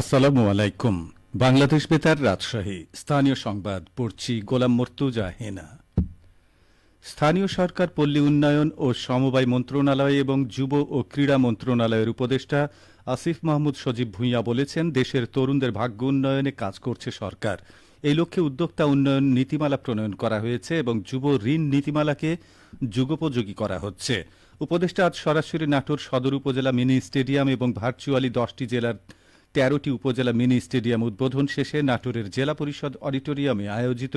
আসসালামু আলাইকুম। বাংলাদেশ বেতার রাজশাহী। স্থানীয় সংবাদ পড়ছি গোলাম মর্তুজা হেনা। স্থানীয় সরকার, পল্লী উন্নয়ন ও সমবায় মন্ত্রণালয় এবং যুব ও ক্রীড়া মন্ত্রণালয়ের উপদেষ্টা আসিফ মাহমুদ সজীব ভূঁইয়া বলেছেন, দেশের তরুণদের ভাগ্য উন্নয়নে কাজ করছে সরকার। এই লক্ষ্যে উদ্যোক্তা উন্নয়ন নীতিমালা প্রণয়ন করা হয়েছে এবং যুব ঋণ নীতিমালাকে যুগোপযোগী করা হচ্ছে। উপদেষ্টা আজ সরাসরি নাটোর সদর উপজেলা মিনি স্টেডিয়াম এবং ভার্চুয়ালি দশটি জেলার তেরোটি উপজেলা মিনি স্টেডিয়াম উদ্বোধন শেষে নাটোরের জেলা পরিষদ অডিটোরিয়ামে আয়োজিত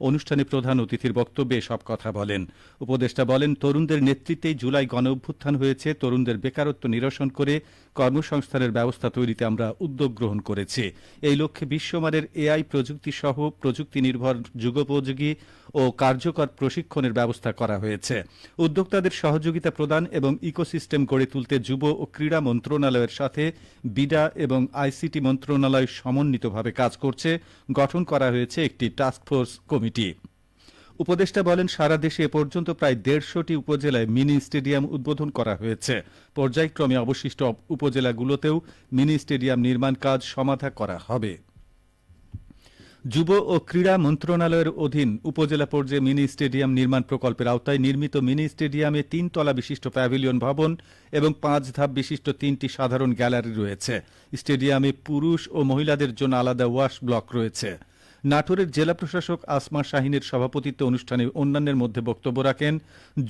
অনুষ্ঠানে প্রধান অতিথির বক্তব্যে সব কথা বলেন। উপদেষ্টা বলেন, তরুণদের নেতৃত্বেই জুলাই গণ অভ্যুত্থান হয়েছে, তরুণদের বেকারত্ব নিরসন করে কর্মসংস্থানের ব্যবস্থা তৈরিতে আমরা উদ্যোগ গ্রহণ করেছি। এই লক্ষ্যে বিশ্বমানের এআই প্রযুক্তি সহ প্রযুক্তি নির্ভর যুগোপযোগী ও কার্যকর প্রশিক্ষণের ব্যবস্থা করা হয়েছে। উদ্যোক্তাদের সহযোগিতা প্রদান এবং ইকোসিস্টেম গড়ে তুলতে যুব ও ক্রীড়া মন্ত্রণালয়ের সাথে বিডা এবং আইসিটি মন্ত্রণালয় সমন্বিতভাবে কাজ করছে। গঠন করা হয়েছে একটি টাস্কফোর্স কমিটি। উপদেষ্টা বলেন, সারা দেশে এ পর্যন্ত প্রায় দেড়শোটি উপজেলায় মিনি স্টেডিয়াম উদ্বোধন করা হয়েছে। পর্যায়ক্রমে অবশিষ্ট উপজেলাগুলোতেও মিনি স্টেডিয়াম নির্মাণ কাজ সমাধা করা হবে। যুব ও ক্রীড়া মন্ত্রণালয়ের অধীন উপজেলা পর্যায়ে মিনি স্টেডিয়াম নির্মাণ প্রকল্পের আওতায় নির্মিত মিনি স্টেডিয়ামে তিন তলা বিশিষ্ট প্যাভিলিয়ন ভবন এবং পাঁচ ধাপ বিশিষ্ট তিনটি সাধারণ গ্যালারি রয়েছে। স্টেডিয়ামে পুরুষ ও মহিলাদের জন্য আলাদা ওয়াশ ব্লক রয়েছে। নাটোরের জেলা প্রশাসক আসমা শাহিনের সভাপতিত্বে অনুষ্ঠানে অন্যান্যের মধ্যে বক্তব্য রাখেন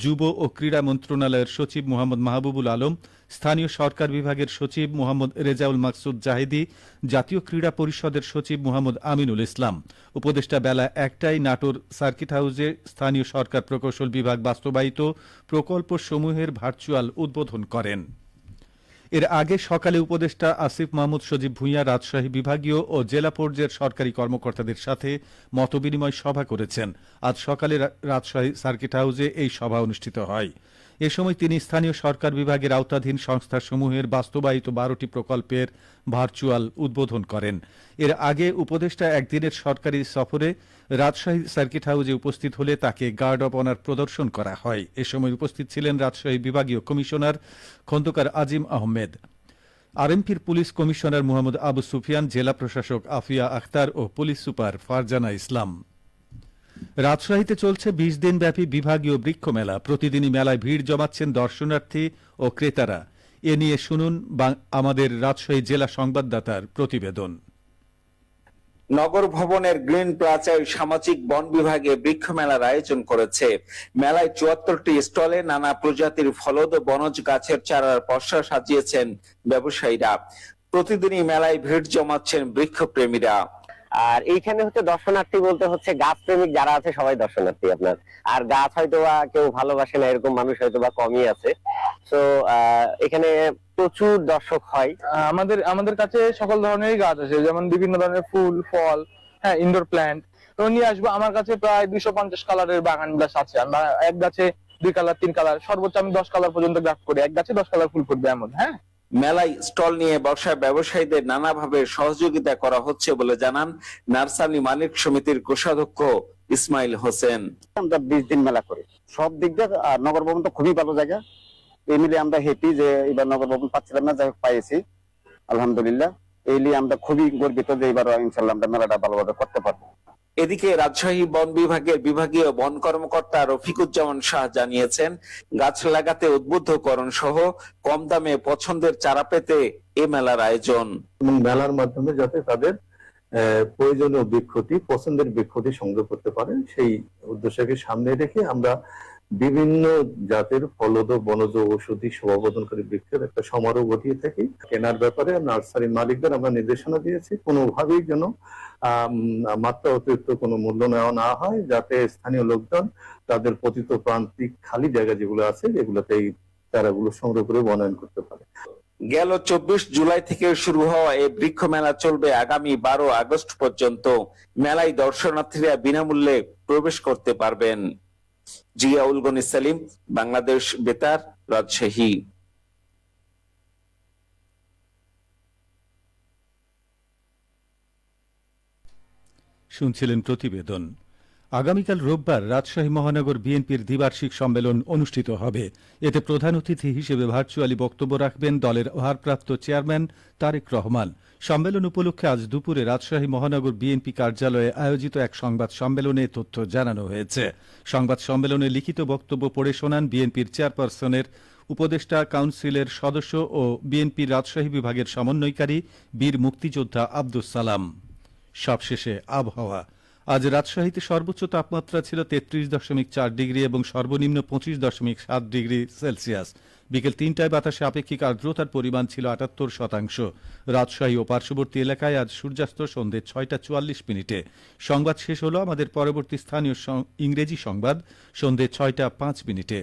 যুব ও ক্রীড়া মন্ত্রণালয়ের সচিব মোহাম্মদ মাহবুবুল আলম, স্থানীয় সরকার বিভাগের সচিব মোহাম্মদ রেজাউল মাকসুদ জাহিদি, জাতীয় ক্রীড়া পরিষদের সচিব মোহাম্মদ আমিনুল ইসলাম। উপদেষ্টা বেলা একটাই নাটোর সার্কিট হাউসে স্থানীয় সরকার প্রকৌশল বিভাগ বাস্তবায়িত প্রকল্প সমূহের ভার্চুয়াল উদ্বোধন করেন। এর আগে সকালে উপদেষ্টা আসিফ মাহমুদ সজীব ভূঁইয়া রাজশাহী বিভাগীয় ও জেলা পর্যায়ের সরকারি কর্মকর্তাদের সাথে মতবিনিময় সভা করেছেন। আজ সকালে রাজশাহী সার্কিট হাউসে এই সভা অনুষ্ঠিত হয়। এ সময় তিনি স্থানীয় সরকার বিভাগের আওতাধীন সংস্থাসমূহের বাস্তবায়িত বারোটি প্রকল্পের ভার্চুয়াল উদ্বোধন করেন। এর আগে উপদেষ্টা একদিনের সরকারি সফরে রাজশাহী সার্কিট হাউসে উপস্থিত হলে তাকে গার্ড অব অনার প্রদর্শন করা হয়। এ সময় উপস্থিত ছিলেন রাজশাহী বিভাগীয় কমিশনার খন্দকার আজিম আহমেদ। আরএমপির পুলিশ কমিশনার মোহাম্মদ আবু সুফিয়ান, জেলা প্রশাসক আফিয়া আখতার ও পুলিশ সুপার ফারজানা ইসলাম। রাজশাহীতে চলছে বিশ দিন ব্যাপী বিভাগীয় বৃক্ষ মেলা। প্রতিদিনই মেলায় ভিড় জমাচ্ছেন দর্শনার্থী ও ক্রেতারা। এ নিয়ে শুনুন আমাদের রাজশাহী জেলা সংবাদদাতার প্রতিবেদন। নগর ভবনের গ্রিন প্লাজায় সামাজিক বন বিভাগে বৃক্ষ মেলার আয়োজন করেছে। মেলায় চুয়াত্তরটি স্টলে নানা প্রজাতির ফলদ বনজ গাছের চারার পসরা সাজিয়েছেন ব্যবসায়ীরা। প্রতিদিনই মেলায় ভিড় জমাচ্ছেন বৃক্ষ প্রেমীরা আর এইখানে হচ্ছে দর্শনার্থী বলতে হচ্ছে গাছ প্রেমিক যারা আছে, সবাই দর্শনার্থী আপনার। আর গাছ হয়তো বা কেউ ভালোবাসে না, এরকম মানুষ হয়তো বা কমই আছে। তো এখানে প্রচুর দর্শক হয়। আমাদের আমাদের কাছে সকল ধরনেরই গাছ আছে, যেমন বিভিন্ন ধরনের ফুল, ফল হ্যাঁ ইনডোর প্ল্যান্ট তো নিয়ে আসব, আমার কাছে প্রায় দুইশো পঞ্চাশ কালারের বাগান বিলাস আছে। আমরা এক গাছে দুই কালার তিন কালার সর্বোচ্চ আমি দশ কালার পর্যন্ত গ্রাফ করি। এক গাছে দশ কালার ফুল ফুটবে এমন হ্যাঁ? মেলায় স্টল নিয়ে বসা ব্যবসায়ীদের নানাভাবে সহযোগিতা করা হচ্ছে বলে জানান নার্সারি মালিক সমিতির কোষাধ্যক্ষ ইসমাইল হোসেন। আমরা বিশ দিন মেলা করি। সব দিক দিয়ে, আর নগর ভবন তো খুবই ভালো জায়গা। এই মিলে আমরা হ্যাপি যে এবার নগর ভবন পাচ্ছিলাম না, যাই হোক পাইছি। আলহামদুলিল্লাহ। এই নিয়ে আমরা খুবই গর্বিত যে এবার ইনশাল্লাহ আমরা মেলাটা ভালোভাবে করতে পারব। এদিকে রাজশাহী বন বিভাগের বিভাগীয় বন কর্মকর্তা রফিকুজ্জামান শাহ জানিয়েছেন, গাছ লাগাতে উদ্বুদ্ধকরণ সহ কম দামে পছন্দের চারা পেতে এ মেলার আয়োজন। এবং মেলার মাধ্যমে যাতে তাদের প্রয়োজনীয় বৃক্ষটি পছন্দের বৃক্ষটি সংগ্রহ করতে পারেন, সেই উদ্দেশ্যকে সামনে রেখে আমরা বিভিন্ন জাতের ফলদ, বনজ ঔষধি শোভাবর্ধনকারী বৃক্ষের একটা সমারোহ ঘটিয়ে থাকি। কেনার ব্যাপারে নার্সারি মালিকদের আমরা নির্দেশনা দিয়েছি। কোনোভাবেই যেন মাত্রা অতিরিক্ত কোনো মূল্য নেওয়া না হয়, যাতে স্থানীয় লোকজন তাদের পতিত প্রান্তিক খালি জায়গা যেগুলো আছে, যেগুলোতে এই চারাগুলো সংগ্রহ করে বনায়ন করতে পারে। গেল চব্বিশ জুলাই থেকে শুরু হওয়া এই বৃক্ষ মেলা চলবে আগামী বারো আগস্ট পর্যন্ত। মেলায় দর্শনার্থীরা বিনামূল্যে প্রবেশ করতে পারবেন। জিয়াউল গনি সালিম, বাংলাদেশ বেতার, রাজশাহী। শুনছিলেন প্রতিবেদন। আগামীকাল রোববার রাজশাহী মহানগর বিএনপির দ্বিবার্ষিক সম্মেলন অনুষ্ঠিত হবে। এতে প্রধান অতিথি হিসেবে ভার্চুয়ালি বক্তব্য রাখবেন দলের ভারপ্রাপ্ত চেয়ারম্যান তারেক রহমান। সম্মেলন উপলক্ষে আজ দুপুরে রাজশাহী মহানগর বিএনপি কার্যালয়ে আয়োজিত এক সংবাদ সম্মেলনে তথ্য জানানো হয়েছে। সংবাদ সম্মেলনে লিখিত বক্তব্য পড়ে শোনান বিএনপির চেয়ারপারসনের উপদেষ্টা, কাউন্সিলের সদস্য ও বিএনপির রাজশাহী বিভাগের সমন্বয়কারী বীর মুক্তিযোদ্ধা আব্দুস সালাম। সবশেষে আবহাওয়া। আজ রাজশাহীতে সর্বোচ্চ তাপমাত্রা ছিল তেত্রিশ দশমিক চার ডিগ্রি এবং সর্বনিম্ন পঁচিশ দশমিক সাত ডিগ্রি সেলসিয়াস। বিকেল তিনটায় বাতাসে আপেক্ষিক আর্দ্রতার পরিমাণ ছিল আটাত্তর শতাংশ। রাজশাহী ও পার্শ্ববর্তী এলাকায় আজ সূর্যাস্ত সন্ধে ছয়টা চুয়াল্লিশ মিনিটে। সংবাদ শেষ হলো আমাদের পরবর্তী স্থানীয় ইংরেজি সংবাদ সন্ধে ছয়টা পাঁচ মিনিটে।